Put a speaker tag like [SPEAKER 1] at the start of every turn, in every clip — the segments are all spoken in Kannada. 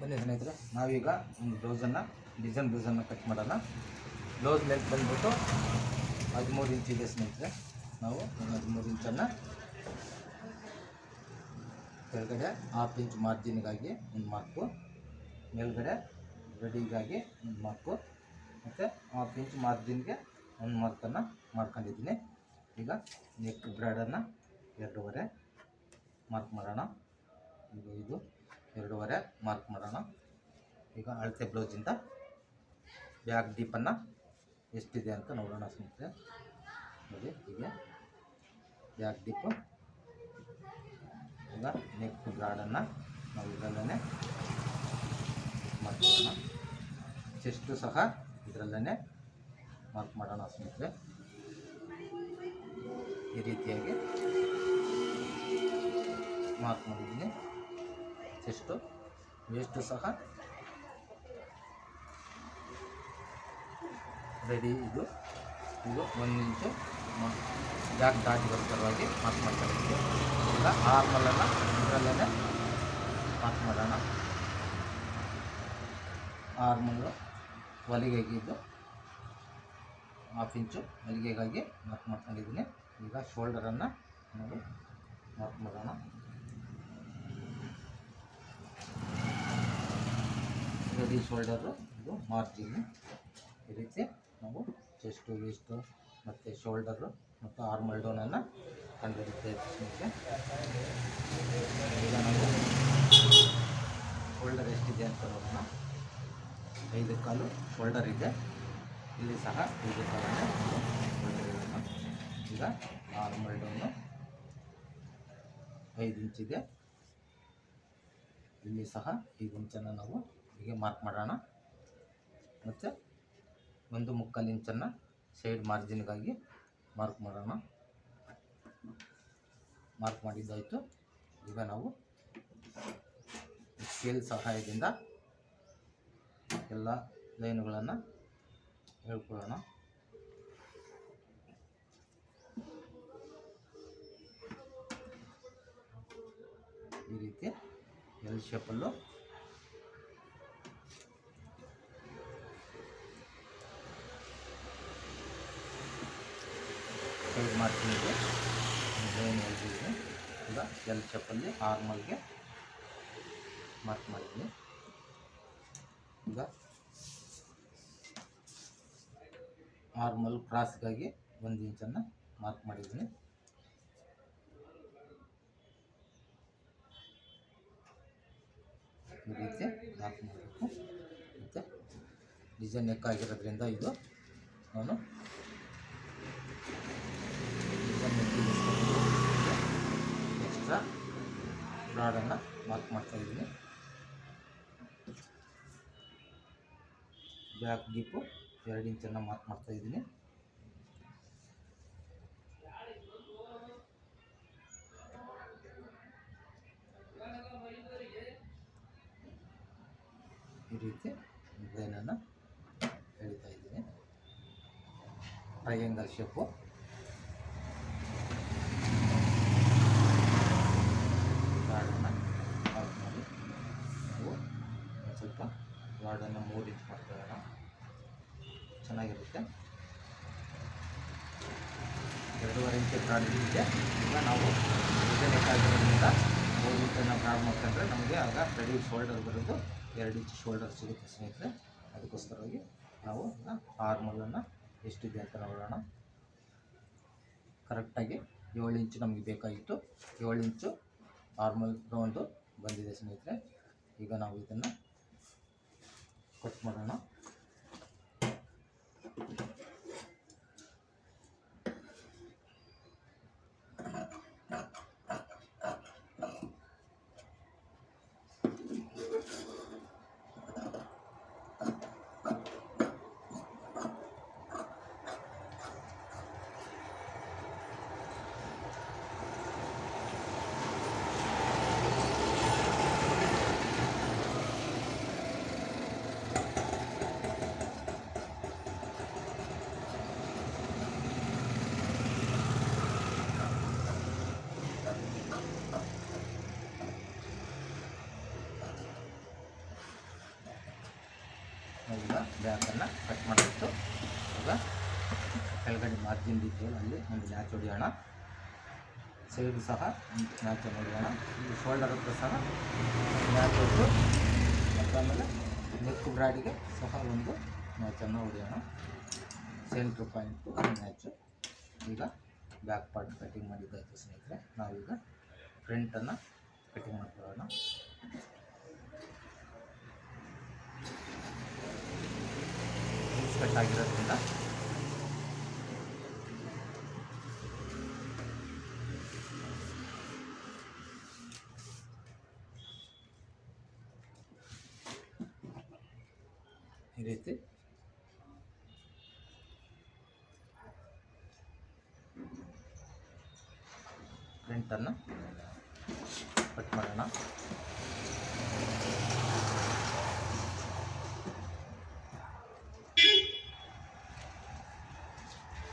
[SPEAKER 1] ಬನ್ನಿ ಸ್ನೇಹಿತರೆ, ನಾವೀಗ ಒಂದು ಬ್ಲೌಸನ್ನು ಡಿಸೈನ್ ಬ್ಲೌಸನ್ನು ಕಟ್ ಮಾಡೋಣ. ಬ್ಲೌಸ್ ಲೆಂತ್ ಬಂದ್ಬಿಟ್ಟು ಹದಿಮೂರು ಇಂಚ್ ಇದೆ ಸ್ನೇಹಿತರೆ. ನಾವು ಒಂದು ಹದಿಮೂರು ಇಂಚನ್ನು ಕೆಳಗಡೆ ಹಾಫ್ ಇಂಚ್ ಮಾರ್ಜಿನ್ಗಾಗಿ ಒಂದು ಮಾರ್ಕು ಮೇಲ್ಗಡೆ ರೆಡಿಗಾಗಿ ಒಂದು ಮಾರ್ಕು ಮತ್ತು ಹಾಫ್ ಇಂಚ್ ಮಾರ್ಜಿನ್ಗೆ ಒಂದು ಮಾರ್ಕನ್ನು ಮಾಡ್ಕೊಂಡಿದ್ದೀನಿ. ಈಗ ನೆಕ್ ಬ್ರಾಡನ್ನು ಎರಡೂವರೆ ಮಾರ್ಕ್ ಮಾಡೋಣ. ಈಗ ಇದು ಎರಡೂವರೆ ಮಾರ್ಕ್ ಮಾಡೋಣ. ಈಗ ಅಳತೆ ಬ್ಲೌಸಿಂದ ಬ್ಯಾಕ್ ಡೀಪನ್ನು ಎಷ್ಟಿದೆ ಅಂತ ನೋಡೋಣ ಸ್ನೇಹಿತರೆ. ನೋಡಿ, ಹೀಗೆ ಬ್ಯಾಕ್ ಡೀಪು ಈಗ ನೆಕ್ ಬ್ರಾಡನ್ನು ನಾವು ಇದರಲ್ಲೇ ಮಾರ್ಕ್ ಮಾಡೋಣ. ಚೆಸ್ಟು ಸಹ ಇದರಲ್ಲೇ ಮಾರ್ಕ್ ಮಾಡೋಣ ಸ್ನೇಹಿತರೆ. ಈ ರೀತಿಯಾಗಿ ಮಾರ್ಕ್ ಮಾಡಿದ್ದೀನಿ. ಚೆಸ್ಟು ವೇಸ್ಟು ಸಹ ರೆಡಿ ಇದು. ಇದು ಒಂದು ಇಂಚು ಬ್ಯಾಕ್ ದಾಟಿ ಮಾರ್ಕ್ ಮಾಡ್ತಾ ಮಾಡ್ತಾರೆ. ಈಗ ಆರ್ಮಲನ್ನು ಇದರಲ್ಲೇ ಮಾರ್ಕ್ ಮಾಡೋಣ. ಆರ್ಮಲ್ಲು ಹೊಲಿಗೆಗಿದ್ದು ಹಾಫ್ ಇಂಚು ಹೊಲಿಗೆಗಾಗಿ ಮಾರ್ಕ್ ಮಾಡ್ಕೊಂಡಿದ್ದೀನಿ. ಈಗ ಶೋಲ್ಡರನ್ನು ನಾವು ಮಾರ್ಕ್ ಮಾಡೋಣ. ರೆಡಿ ಶೋಲ್ಡರು ಇದು ಮಾರ್ಜಿನ್ ಈ ರೀತಿ ನಾವು ಚೆಸ್ಟು ವೇಸ್ಟು ಮತ್ತು ಶೋಲ್ಡರು ಮತ್ತು ಆರ್ಮಲ್ ಡೋನನ್ನು ಕಂಡುಹಿಡಿತೇವೆ ಈಗ ನಾವು ಶೋಲ್ಡರ್ ಎಷ್ಟಿದೆ ಅಂತ ನೋಡೋಣ. ಐದು ಕಾಲು ಶೋಲ್ಡರ್ ಇದೆ. ಇಲ್ಲಿ ಸಹ ಐದು ಕಾಲನ್ನು ಈಗ ಆರ್ಮಲ್ ಡೋನು ಐದು ಇಂಚಿದೆ ಇಲ್ಲಿ ಸಹ ಐದು ಇಂಚನ್ನು ನಾವು ಹೀಗೆ ಮಾರ್ಕ್ ಮಾಡೋಣ. ಮತ್ತು ಒಂದು ಮುಕ್ಕಾಲು ಇಂಚನ್ನು ಸೈಡ್ ಮಾರ್ಜಿನ್ಗಾಗಿ ಮಾರ್ಕ್ ಮಾಡೋಣ. ಮಾರ್ಕ್ ಮಾಡಿದ್ದಾಯಿತು. ಈಗ ನಾವು ಸ್ಕೇಲ್ ಸಹಾಯದಿಂದ ಎಲ್ಲ ಲೈನುಗಳನ್ನು ಹೇಳ್ಕೊಳ್ಳೋಣ. ಈ ರೀತಿ ಎಲ್ ಶೇಪಲ್ಲೂ ಸೈಡ್ ಡ್ರೈನ್ ಹೊಲ್ದಿದ್ದೀನಿ ಈಗ ಎಲ್ ಚಪ್ಪಲ್ಲಿ ಆರ್ಮಲ್ಗೆ ಮಾರ್ಕ್ ಮಾಡ್ತೀನಿ ಈಗ ಆರ್ಮಲ್ ಕ್ರಾಸ್ಗಾಗಿ ಒಂದು ಇಂಚನ್ನು ಮಾರ್ಕ್ ಮಾಡಿದ್ದೀನಿ. ಈ ರೀತಿ ಮಾರ್ಕ್ ಮಾಡಬೇಕು. ಮತ್ತು ಡಿಸೈನ್ ನೆಕ್ ಆಗಿರೋದ್ರಿಂದ ಇದು ನಾನು ಬ್ರಾಡನ್ನು ಮಾರ್ಕ್ ಮಾಡ್ತಾ ಇದ್ದೀನಿ. ಬ್ಯಾಕ್ ಡೀಪು ಎರಡು ಇಂಚನ್ನು ಮಾರ್ಕ್ ಮಾಡ್ತಾ ಇದ್ದೀನಿ. ಈ ರೀತಿ ಡಿಸೈನನ್ನು ಹೇಳ್ತಾ ಇದ್ದೀನಿ. ಟ್ರಯಾಂಗಲ್ ಶೇಪು ರಾಡನ್ನು ಮಾರ್ಕ್ ಮಾಡಿ ನಾವು ಒಂದು ಸ್ವಲ್ಪ ರಾಡನ್ನು ಮೂರು ಇಂಚ್ ಮಾಡ್ಕೊಳ್ಳೋಣ ಚೆನ್ನಾಗಿರುತ್ತೆ ಇದೆ ಈಗ ನಾವು ಎರಡನೇ ಕಾಲದಿಂದ ಮೂರು ಪ್ರಾರಂಭ ಮಾಡ್ಕೊಂಡ್ರೆ ನಮಗೆ ಆಗ ರೆಡಿ ಶೋಲ್ಡರ್ ಬರೋದು, ಎರಡು ಇಂಚ್ ಶೋಲ್ಡರ್ ಸಿಗುತ್ತೆ ಸ್ನೇಹಿತರೆ. ಅದಕ್ಕೋಸ್ಕರವಾಗಿ ನಾವು ಫಾರ್ಮಲನ್ನು ಎಷ್ಟಿದೆ ಅಂತ ನೋಡೋಣ. ಕರೆಕ್ಟಾಗಿ ಏಳು ಇಂಚು ನಮಗೆ ಬೇಕಾಗಿತ್ತು. ಏಳು ಇಂಚು ಫಾರ್ಮಲ್ ರೌಂಡು ಬಂದಿದೆ ಸ್ನೇಹಿತರೆ. ಈಗ ನಾವು ಇದನ್ನು ಕಟ್ ಮಾಡೋಣ. ಈಗ ಬ್ಯಾಕನ್ನು ಕಟ್ ಮಾಡಬೇಕು ಈಗ ಕೆಳಗಡೆ ಮಾರ್ಜಿನ್ ಡೀಟೇಲ್ ಅಲ್ಲಿ ಒಂದು ಮ್ಯಾಚ್ ಹೊಡೆಯೋಣ. ಸೈಡ್ ಸಹ ಮ್ಯಾಚ್ ಹೊಡೆಯೋಣ. ಇಲ್ಲಿ ಶೋಲ್ಡರ್ ಹತ್ರ ಸಹ ಮ್ಯಾಚ್ ಹೊಡೆದು ಮತ್ತು ಆಮೇಲೆ ನೆಕ್ ಬ್ರಾಡಿಗೆ ಸಹ ಒಂದು ಮ್ಯಾಚನ್ನು ಹೊಡೆಯೋಣ. ಸೆಂಟ್ರ್ ಪಾಯಿಂಟು ಮ್ಯಾಚು ಈಗ ಬ್ಯಾಕ್ ಪಾರ್ಟ್ ಕಟಿಂಗ್ ಮಾಡಿದ್ದಾಯಿತು ಸ್ನೇಹಿತರೆ? ನಾವೀಗ ಫ್ರಂಟನ್ನು ಕಟಿಂಗ್ ಮಾಡ್ಕೊಳ್ಳೋಣ. ಪೀಸ್ ಕಟ್ ಆಗಿರೋದ್ರಿಂದ ಈ ರೀತಿ. ಫ್ರಂಟನ್ನು ಕಟ್ ಮಾಡೋಣ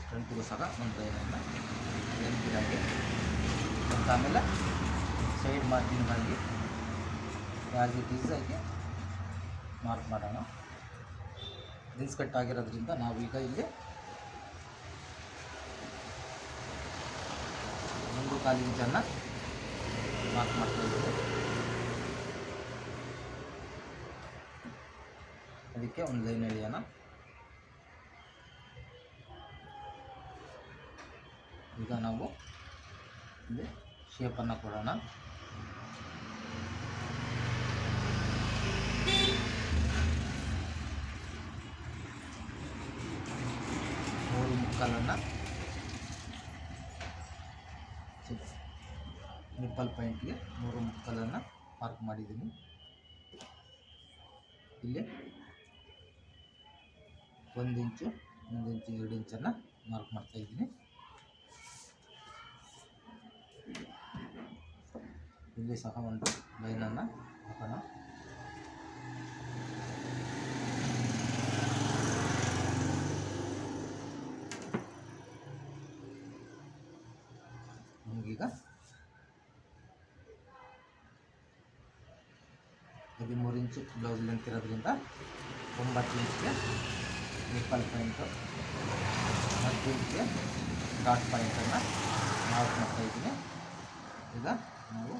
[SPEAKER 1] ಫ್ರಂಟಿಗೂ ಸಹ ಒಂದು ಲೈನನ್ನು ಲೆಂತಿರಾಗಿ ಮತ್ತು ಆಮೇಲೆ ಸೈಡ್ ಮಾರ್ಜಿನ್ಗಾಗಿ ಆ್ಯಸ್ ಇಟ್ ಈಸ್ ಮಾರ್ಕ್ ಮಾಡೋಣ. ದಿನ್ಸ್ ಕಟ್ ಆಗಿರೋದ್ರಿಂದ ನಾವೀಗ ಇಲ್ಲಿ ಒಂದು ಕಾಲು ಇಂಚನ್ನು ಮಾರ್ಕ್ ಮಾಡ್ತಾ ಅದಕ್ಕೆ ಒಂದು ಲೈನ್ ಎಳೆಯೋಣ. ಈಗ ನಾವು ಇಲ್ಲಿ ಶೇಪನ್ನು ಕೊಡೋಣ. ಮೂರು ಮುಕ್ಕಾಲನ್ನು ನಿಪ್ಪಲ್ ಪಾಯಿಂಟ್ಗೆ ಮೂರು ಮುಕ್ಕಲನ್ನು ಮಾರ್ಕ್ ಮಾಡಿದ್ದೀನಿ. ಇಲ್ಲಿ ಒಂದು ಇಂಚು ಒಂದು ಇಂಚು ಎರಡು ಇಂಚನ್ನು ಮಾರ್ಕ್ ಮಾಡ್ತಾ ಇಲ್ಲಿ ಸಹ ಒಂದು ಲೈನನ್ನು ಹಾಕೋಣ. ನಮಗೀಗ ಹದಿಮೂರು ಇಂಚು ಬ್ಲೌಸ್ ಲೆಂತ್ ಇರೋದ್ರಿಂದ ಒಂಬತ್ತು ಇಂಚ್ಗೆ ನಿಪ್ಪಲ್ ಪಾಯಿಂಟು ಹತ್ತು ಇಂಚ್ಗೆ ಡಾಟ್ ಪಾಯಿಂಟನ್ನು ಮಾರ್ಕ್ ಮಾಡ್ತಾ ಇದ್ದೀನಿ. ಈಗ ನಾವು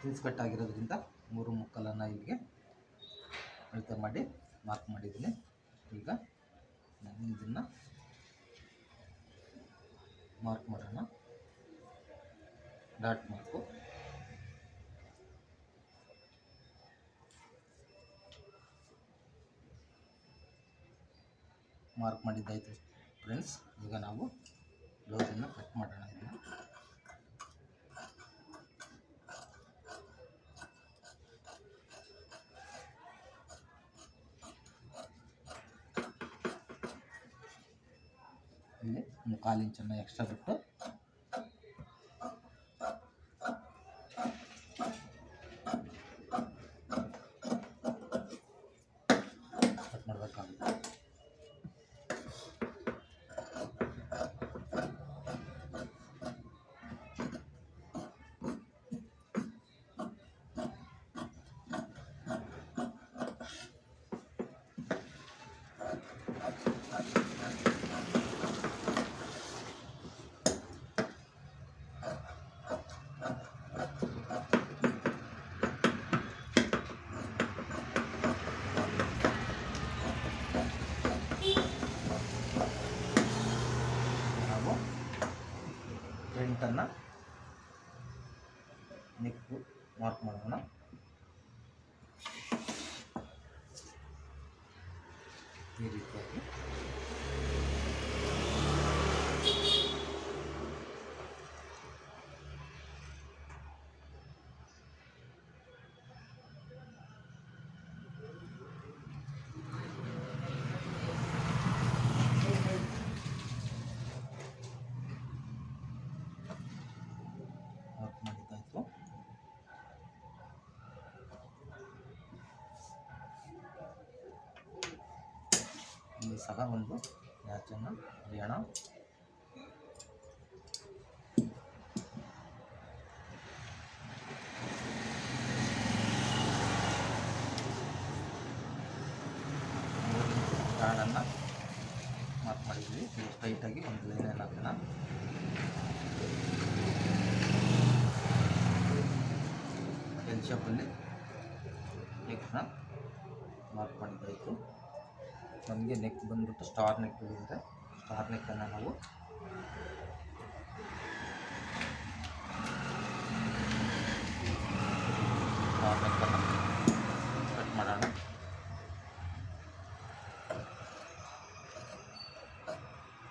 [SPEAKER 1] ಪೀಸ್ ಕಟ್ ಆಗಿರೋದ್ರಿಂದ ಮೂರು ಮುಕ್ಕಲನ್ನು ಇಲ್ಲಿಗೆ ಅಳತೆ ಮಾಡಿ ಮಾರ್ಕ್ ಮಾಡಿದ್ದೀನಿ. ಈಗ ನಾನು ಇದನ್ನು ಮಾರ್ಕ್ ಮಾಡೋಣ. ಡಾಟ್ ಮಾರ್ಕು ಮಾರ್ಕ್ ಮಾಡಿದ್ದಾಯಿತು ಫ್ರೆಂಡ್ಸ್ ಈಗ ನಾವು ಬ್ಲೌಸನ್ನು ಕಟ್ ಮಾಡೋಣ ಇದನ್ನು. ಇಲ್ಲಿ ಒಂದು ಕಾಲು ಇಂಚನ್ನು ಎಕ್ಸ್ಟ್ರಾ ಬಿಟ್ಟು ಕಟ್ ಮಾಡಬೇಕಾಗುತ್ತೆ ನಾವು ಫ್ರಂಟನ್ನು ನೆಕ್ಕು ಮಾರ್ಕ್ ಮಾಡೋಣ ಈ ರೀತಿಯಾಗಿ ಮಾರ್ಕ್ ಮಾಡಿದ್ದಾಯಿತು ಇಲ್ಲಿ ಸಹ ಒಂದು ಮ್ಯಾಚನ್ನು ಹೊಡೆಯೋಣ ಮಾರ್ಕ್ ಮಾಡಿದ್ವಿ. ಟೈಟಾಗಿ ಒಂದು ಲೈನನ್ನು ಹಾಕೋಣ. ಎಲ್ ಶಾಪಲ್ಲಿ ಮಾರ್ಕ್ ನಮಗೆ ನೆಕ್ ಬಂದ್ಬಿಟ್ಟು ಸ್ಟಾರ್ ನೆಕ್ ಇದೆ. ಸ್ಟಾರ್ ನೆಕ್ಕನ್ನು ನಾವು ಸ್ಟಾರ್ ನೆಕ್ಕನ್ನು